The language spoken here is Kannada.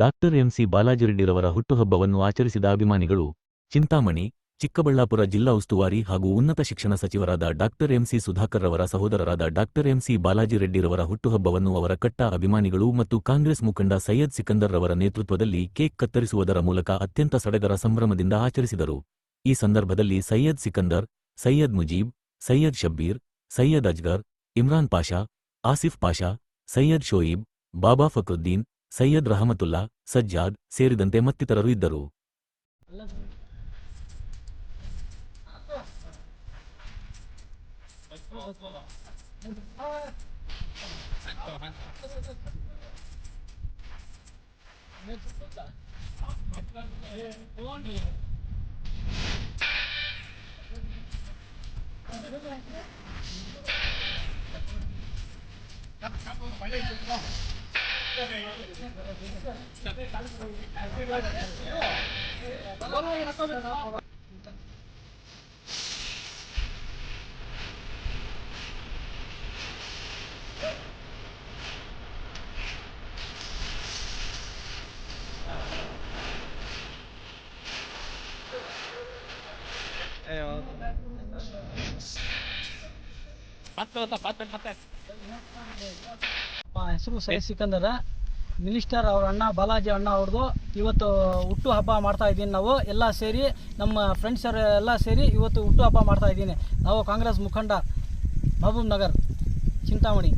ಡಾಕ್ಟರ್ ಎಂಸಿ ಬಾಲಾಜಿರೆಡ್ಡಿರವರ ಹುಟ್ಟುಹಬ್ಬವನ್ನು ಆಚರಿಸಿದ ಅಭಿಮಾನಿಗಳು ಚಿಂತಾಮಣಿ, ಚಿಕ್ಕಬಳ್ಳಾಪುರ ಜಿಲ್ಲಾ ಉಸ್ತುವಾರಿ ಹಾಗೂ ಉನ್ನತ ಶಿಕ್ಷಣ ಸಚಿವರಾದ ಡಾಕ್ಟರ್ ಎಂಸಿ ಸುಧಾಕರ್ ರವರ ಸಹೋದರರಾದ ಡಾಕ್ಟರ್ ಎಂಸಿ ಬಾಲಾಜಿರೆಡ್ಡಿರವರ ಹುಟ್ಟುಹಬ್ಬವನ್ನು ಅವರ ಕಟ್ಟ ಅಭಿಮಾನಿಗಳು ಮತ್ತು ಕಾಂಗ್ರೆಸ್ ಮುಖಂಡ ಸೈಯದ್ ಸಿಕಂದರ್ ರವರ ನೇತೃತ್ವದಲ್ಲಿ ಕೇಕ್ ಕತ್ತರಿಸುವುದರ ಮೂಲಕ ಅತ್ಯಂತ ಸಡಗರ ಸಂಭ್ರಮದಿಂದ ಆಚರಿಸಿದರು. ಈ ಸಂದರ್ಭದಲ್ಲಿ ಸೈಯದ್ ಸಿಕಂದರ್, ಸೈಯದ್ ಮುಜೀಬ್, ಸೈಯದ್ ಶಬ್ಬೀರ್, ಸೈಯದ್ ಅಜ್ಗರ್, ಇಮ್ರಾನ್ ಪಾಷಾ, ಆಸಿಫ್ ಪಾಷಾ, ಸೈಯದ್ ಶೋಯಿಬ್, ಬಾಬಾ ಫಕ್ರುದ್ದೀನ್ ಸೈಯದ್ ರಹಮತುಲ್ಲಾ ಸಜ್ಜಾದ್ ಸೇರಿದಂತೆ ಮತ್ತಿತರರು ಇದ್ದರು. Pat, pat, pat, pat, pat, pat. ಹೆಸರು ಸೈಯದ್ ಸಿಕಂದರ ಮಿನಿಸ್ಟರ್ ಅವ್ರ ಅಣ್ಣ ಬಾಲಾಜಿ ಅಣ್ಣ ಅವ್ರದ್ದು ಇವತ್ತು ಹುಟ್ಟು ಹಬ್ಬ ಮಾಡ್ತಾ ಇದ್ದೀನಿ ನಾವು ಎಲ್ಲ ಸೇರಿ ನಮ್ಮ ಫ್ರೆಂಡ್ಸ್ ಎಲ್ಲ ಸೇರಿ ಇವತ್ತು ಹುಟ್ಟು ಹಬ್ಬ ಮಾಡ್ತಾ ಇದ್ದೀನಿ. ನಾವು ಕಾಂಗ್ರೆಸ್ ಮುಖಂಡ ಮಹಬೂಬ್ ನಗರ್ ಚಿಂತಾಮಣಿ.